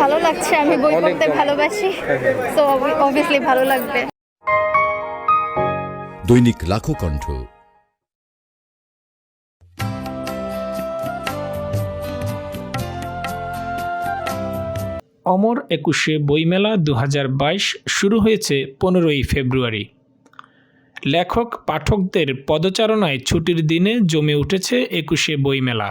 ভালো লাগছে আমি বই পড়তে ভালোবাসি। তো অবভিয়াসলি ভালো লাগবে। দৈনিক লাখো কণ্ঠ। অমর একুশে বইমেলা দু হাজার বাইশ শুরু হয়েছে পনেরোই ফেব্রুয়ারি। লেখক পাঠকদের পদচারণায় ছুটির দিনে জমে উঠেছে একুশে বইমেলা।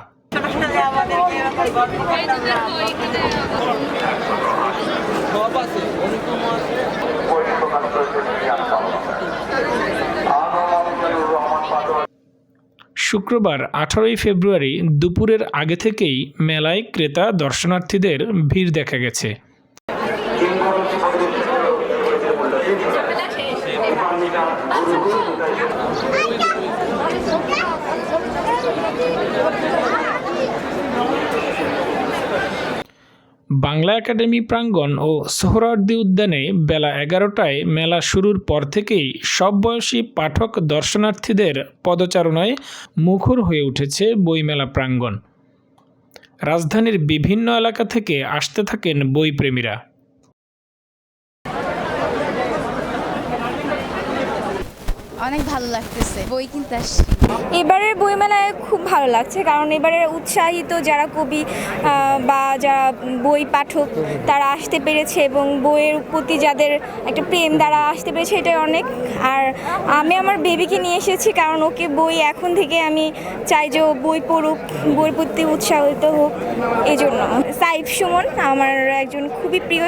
শুক্রবার আঠারোই ফেব্রুয়ারি দুপুরের আগে থেকেই মেলায় ক্রেতা দর্শনার্থীদের ভিড় দেখা গেছে। বাংলা একাডেমি প্রাঙ্গণ ও সোহরার্দি উদ্যানে বেলা এগারোটায় মেলা শুরুর পর থেকেই সব বয়সী পাঠক দর্শনার্থীদের পদচারণায় মুখর হয়ে উঠেছে বইমেলা প্রাঙ্গণ। রাজধানীর বিভিন্ন এলাকা থেকে আসতে থাকেন বইপ্রেমীরা। অনেক ভালো লাগতেছে। বই কিনতে আসছি। এবারের বইমেলায় খুব ভালো লাগছে, কারণ এবারের উৎসাহিত যারা কবি বা যারা বই পাঠক, তারা আসতে পেরেছে এবং বইয়ের প্রতি যাদের একটা প্রেম, তারা আসতে পেরেছে এটা অনেক। আর আমি আমার বেবিকে নিয়ে এসেছি, কারণ ওকে বই এখন থেকে আমি চাই যে ও বই পড়ুক বই প্রতি উৎসাহিত হোক এই জন্য সাইফ সুমন আমার একজন খুবই প্রিয়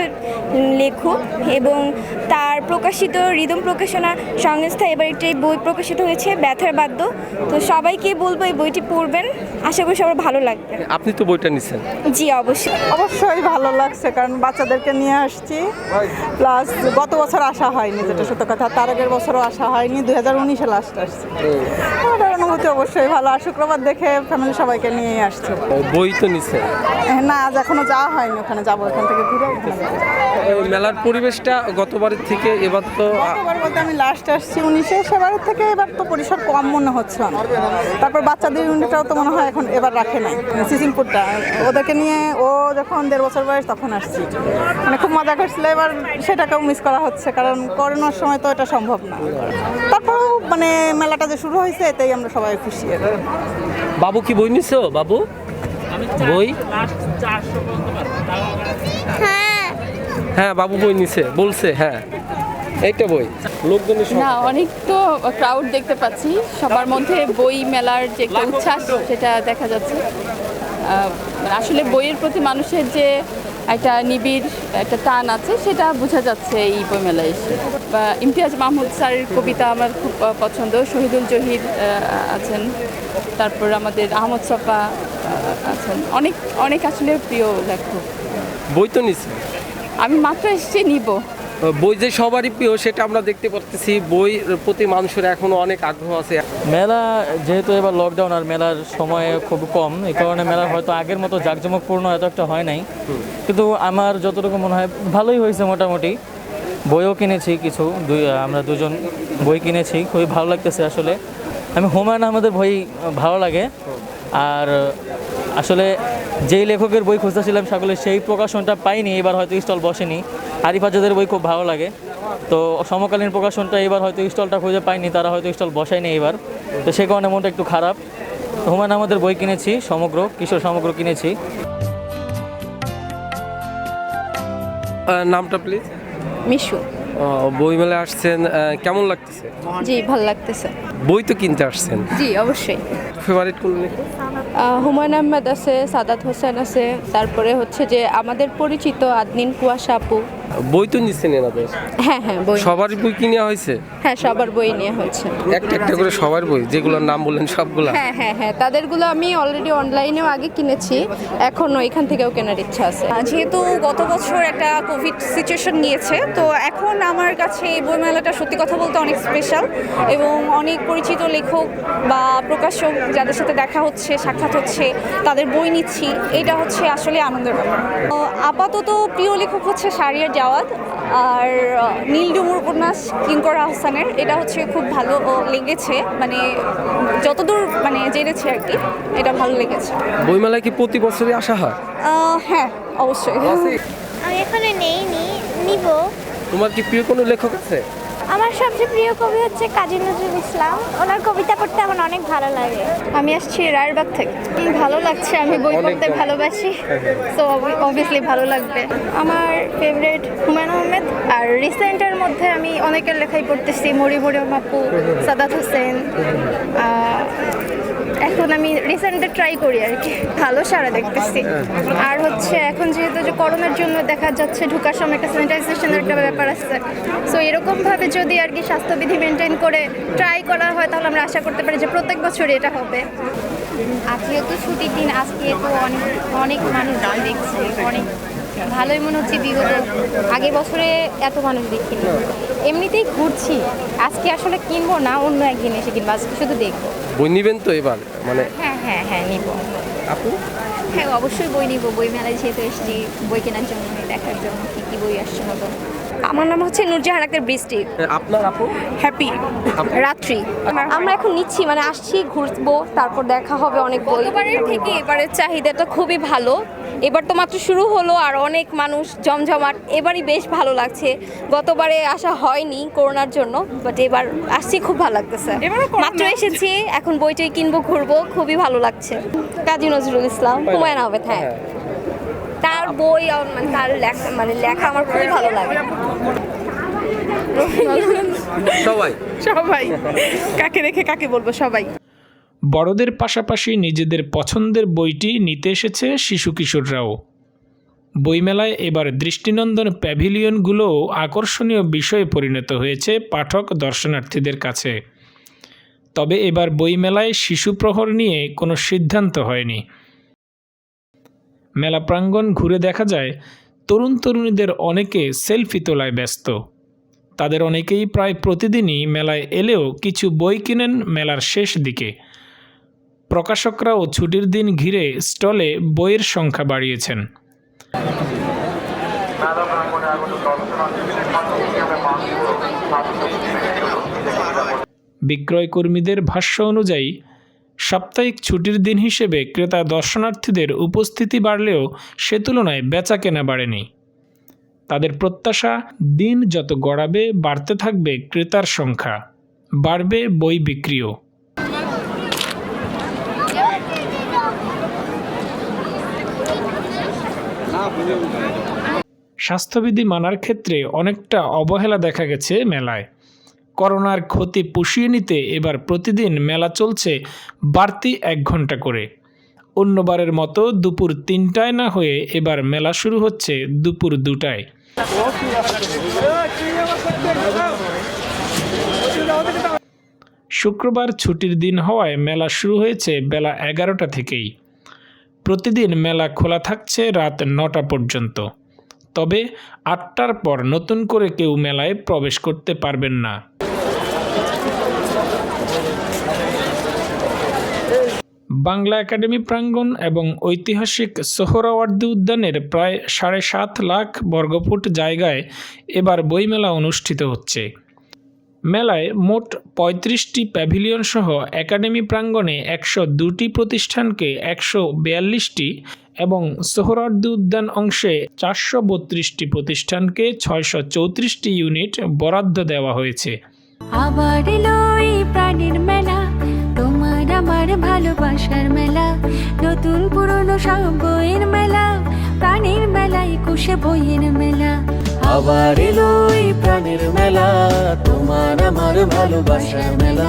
লেখক এবং তার প্রকাশিত রিদম প্রকাশনা সংস্থা এবার একটি বই প্রকাশিত হয়েছে ব্যথার বাদ্য। তো সবাইকে বলব এই বইটি পড়বেন। আশা করি সবার ভালো লাগবে। আপনি তো বইটা নিছেন। জি অবশ্যই। অবশ্যই ভালো লাগছে কারণ বাচ্চাদেরকে নিয়ে আসছি। প্লাস গত বছর আসা হয়নি যেটা সত্য কথা। তার আগের বছরও আসা হয়নি দুই হাজার উনিশে লাস্ট আসছে। অনুভূতি অবশ্যই ভালো। আর শুক্রবার দেখে ফ্যামিলি সবাইকে নিয়ে আসছে। বই তো নিছেন না আজ এখনও যাওয়া হয়নি। ওখানে যাব এখান থেকে ঘুরে ওখানে মেলার পরিবেশটা গতবারের থেকে এবার তো গতবার বলতে আমি লাস্ট আসছি উনিশে সেবারের থেকে এবার তো পরিসর কম মনে হচ্ছে আমার। তারপর বাচ্চাদের ইউনিটটাও তো মনে হয় এখন এবার রাখে নাই। সিসিমপুরটা ওদেরকে নিয়ে ও যখন দেড় বছর বয়স তখন আসছি। মানে খুব মজা করছিল এবার সেটাকেও মিস করা হচ্ছে কারণ করোনার সময় তো এটা সম্ভব না। তারপরেও মানে মেলাটা যে শুরু হয়েছে এতেই আমরা সবাই খুশি বাবু কি বই নিছো? বাবু? বই? হ্যাঁ। বাবু বই নিছে বলছে হ্যাঁ। এইটা বই। লোকজনের না অনেক তো ক্রাউড দেখতে পাচ্ছি। সবার মধ্যে বই মেলার যে একটা উচ্ছ্বাস সেটা দেখা যাচ্ছে। আসলে বইয়ের প্রতি মানুষের যে একটা নিবিড় একটা টান আছে সেটা বোঝা যাচ্ছে এই বইমেলায় এসে। বা ইমতিয়াজ মাহমুদ স্যারের কবিতা আমার খুব পছন্দ। শহীদুল জহির আছেন। তারপর আমাদের আহমদ সফা আছেন। অনেক অনেক আসলে প্রিয় লেখক। বই তো নিছে আমি মাত্র এসেছি নিব। বই যে সবারই প্রিয় সেটা আমরা দেখতে পাচ্ছি বই প্রতি মানুষের এখনও অনেক আগ্রহ আছে। মেলা যেহেতু এবার লকডাউন আর মেলার সময় খুব কম এই কারণে মেলা হয়তো আগের মতো জাঁকজমকপূর্ণ এত একটা হয় নাই। কিন্তু আমার যতটুকু মনে হয় ভালোই হয়েছে মোটামুটি। বইও কিনেছি কিছু দুই আমরা দুজন বই কিনেছি খুবই ভালো লাগতেছে আসলে। আমি হুমায়ুন আহমেদের বই ভালো লাগে। আর আসলে যেই লেখকের বই খুঁজতেছিলাম সকলে সেই প্রকাশনটা পাইনি এবার হয়তো স্টল বসেনি। আরিফ আজাদের বই খুব ভালো লাগে। তো সমকালীন প্রকাশনটা এবার হয়তো স্টলটা খুঁজে পাইনি তারা হয়তো স্টল বসায়নি এবার। তো সে কারণে মনটা একটু খারাপ। হুমায়ুন আহমেদের বই কিনেছি সমগ্র কিশোর সমগ্র কিনেছি। নামটা প্লিজ মিশু। বই মেলায় আসছেন কেমন লাগতেছে? জি ভালো লাগতেছে। বই তো কিনতে আসছেন? জি অবশ্যই। ফেভারিট কোন লেখক হুমায়ুন আহমেদ আছে সাদাত হোসেন আছে তারপরে হচ্ছে যে আমাদের পরিচিত আদনিন কুয়াশা আপু। বই তো নিচ্ছেন এনাদের? হ্যাঁ হ্যাঁ বই সবারই বই কিনে হয়েছে? হ্যাঁ সবার বই নিয়ে হচ্ছে একটা একটা করে সবার বই যেগুলোর নাম বললেন সবগুলা? হ্যাঁ হ্যাঁ হ্যাঁ তাদেরগুলো আমি অলরেডি অনলাইনেও আগে কিনেছি এখনও এখান থেকেও কেনার ইচ্ছা আছে। যেহেতু গত বছর একটা কোভিড সিচুয়েশন গিয়েছে তো এখন আমার কাছে এই বইমেলাটা সত্যি কথা বলতে অনেক স্পেশাল এবং অনেক পরিচিত লেখক বা প্রকাশক যাদের সাথে দেখা হচ্ছে সাক্ষাৎ হচ্ছে তাদের বই নিচ্ছি। এটা হচ্ছে আসলে আনন্দের ব্যাপার। আপাতত প্রিয় লেখক হচ্ছে শারিয়ার জাওয়াদ আর নীল ডুমুর উপন্যাস কিঙ্কর আহসানের। এটা হচ্ছে খুব ভালো লেগেছে। মানে যতদূর মানে জেনেছে আর কি এটা ভালো লেগেছে। বইমেলায় কি প্রতি বছরই আসা হয়? হ্যাঁ অবশ্যই। আমি এখনও নেইনি নিব। তোমার কি প্রিয় কোনো লেখক আছে? আমার সবচেয়ে প্রিয় কবি হচ্ছে কাজী নজরুল ইসলাম। ওনার কবিতা পড়তে আমার অনেক ভালো লাগে। আমি আসছি রায়েরবাগ থেকে। ভালো লাগছে আমি বই পড়তে ভালোবাসি। সো অবভিয়াসলি ভালো লাগবে। আমার ফেভারিট হুমায়ুন আহমেদ। আর রিসেন্টের মধ্যে আমি অনেকের লেখাই পড়তেছি মরি মরি মাপু সাদাত হোসেন। আহ, এখন আমি রিসেন্টে ট্রাই করি আর কি। ভালো সারা দেখতেছি। আর হচ্ছে এখন যেহেতু যে করোনার জন্য দেখা যাচ্ছে ঢুকার সময় একটা স্যানিটাইজেশনের একটা ব্যাপার আছে। সো এরকমভাবে যদি আর কি স্বাস্থ্যবিধি মেনটেন করে ট্রাই করা হয়, তাহলে আমরা আশা করতে পারি যে প্রত্যেক বছরই এটা হবে। আজকে তো ছুটির দিন, আজকে তো অনেক অনেক মানুষ দেখছে, অনেক। ভালোই মনে হচ্ছে বিগত আগের বছরে এত মানুষ দেখিনি। এমনিতেই ঘুরছি। আজকে আসলে কিনবো না অন্য একদিন এসে কিনবো। আজকে শুধু দেখব। বই নিবেন তো এবার? মানে হ্যাঁ হ্যাঁ হ্যাঁ নিব। আপু? হ্যাঁ অবশ্যই বই নিব। বই মেলায় যেহেতু এসেছি বই কেনার জন্য দেখার জন্য কী কী বই আসছে নতুন আমার নাম হচ্ছে নুরজাহান আক্তার বৃষ্টি। হ্যাঁ, আপনার আপু? হ্যাপি। রাত্রি। আমরা এখন নিচ্ছি মানে আসছি ঘুরবো তারপর দেখা হবে অনেক বই গতবারের থেকে এবারের চাহিদাটা খুবই ভালো। এবার তো মাত্র শুরু হলো আর অনেক মানুষ জমজমাট এবারই বেশ ভালো লাগছে। গতবারে আসা হয়নি করোনার জন্য বাট এবার আসছি খুব ভালো লাগতেছে। মাত্র এসেছি এখন বইটই কিনবো ঘুরবো খুবই ভালো লাগছে। কাজী নজরুল ইসলাম হুমায়ুন আহমেদ হ্যাঁ। তার বই মানে তার লেখা মানে লেখা আমার খুবই ভালো লাগে। সবাই। সবাই। কাকে রেখে কাকে বলব? সবাই। বড়দের পাশাপাশি নিজেদের পছন্দের বইটি নিতে এসেছে শিশু কিশোররাও। বইমেলায় এবার দৃষ্টিনন্দন প্যাভিলিয়নগুলোও আকর্ষণীয় বিষয়ে পরিণত হয়েছে পাঠক দর্শনার্থীদের কাছে। তবে এবার বইমেলায় শিশু প্রহর নিয়ে কোনো সিদ্ধান্ত হয়নি। মেলা প্রাঙ্গণ ঘুরে দেখা যায়, তরুণ তরুণীদের অনেকে সেলফি তোলায় ব্যস্ত। তাদের অনেকেই প্রায় প্রতিদিনই মেলায় এলেও কিছু বই কিনেন মেলার শেষ দিকে। প্রকাশকরাও ছুটির দিন ঘিরে স্টলে বইয়ের সংখ্যা বাড়িয়েছেন। বিক্রয় কর্মীদের ভাষ্য অনুযায়ী সাপ্তাহিক ছুটির দিন হিসেবে ক্রেতা দর্শনার্থীদের উপস্থিতি বাড়লেও সে তুলনায় বেচা কেনা বাড়েনি। তাদের প্রত্যাশা, দিন যত গড়াবে, বাড়তে থাকবে ক্রেতার সংখ্যা। বাড়বে বই বিক্রিও। স্বাস্থ্যবিধি মানার ক্ষেত্রে অনেকটা অবহেলা দেখা গেছে মেলায়। করোনার ক্ষতি পুষিয়ে নিতে এবার প্রতিদিন মেলা চলছে বাড়তি এক ঘণ্টা করে। অন্যবারের মতো দুপুর তিনটায় না হয়ে এবার মেলা শুরু হচ্ছে দুপুর দুটায়। শুক্রবার ছুটির দিন হওয়ায় মেলা শুরু হয়েছে বেলা এগারোটা থেকেই। প্রতিদিন মেলা খোলা থাকছে রাত নটা পর্যন্ত। তবে আটটার পর নতুন করে কেউ মেলায় প্রবেশ করতে পারবেন না। বাংলা একাডেমি প্রাঙ্গণ এবং ঐতিহাসিক সোহরাওয়ার্দী উদ্যানের প্রায় সাড়ে সাত লাখ বর্গফুট জায়গায় এবার বইমেলা অনুষ্ঠিত হচ্ছে। মেলায় মোট পঁয়ত্রিশটি প্যাভিলিয়ন সহ একাডেমি প্রাঙ্গণে একশো দুটি প্রতিষ্ঠানকে একশো বিয়াল্লিশটি এবং সোহরাওয়ার্দী উদ্যান অংশে চারশো বত্রিশটি প্রতিষ্ঠানকে ছয়শো চৌত্রিশটি ইউনিট বরাদ্দ দেওয়া হয়েছে। আবার এলো এই প্রাণীর মেলা, তোমার আমার ভালোবাসার মেলা, নতুন পুরনো সব বইয়ের মেলা, প্রাণীর মেলা একুশে বইয়ের মেলা। আবার এলো এই প্রাণের মেলা, তোমার আমার ভালোবাসার মেলা।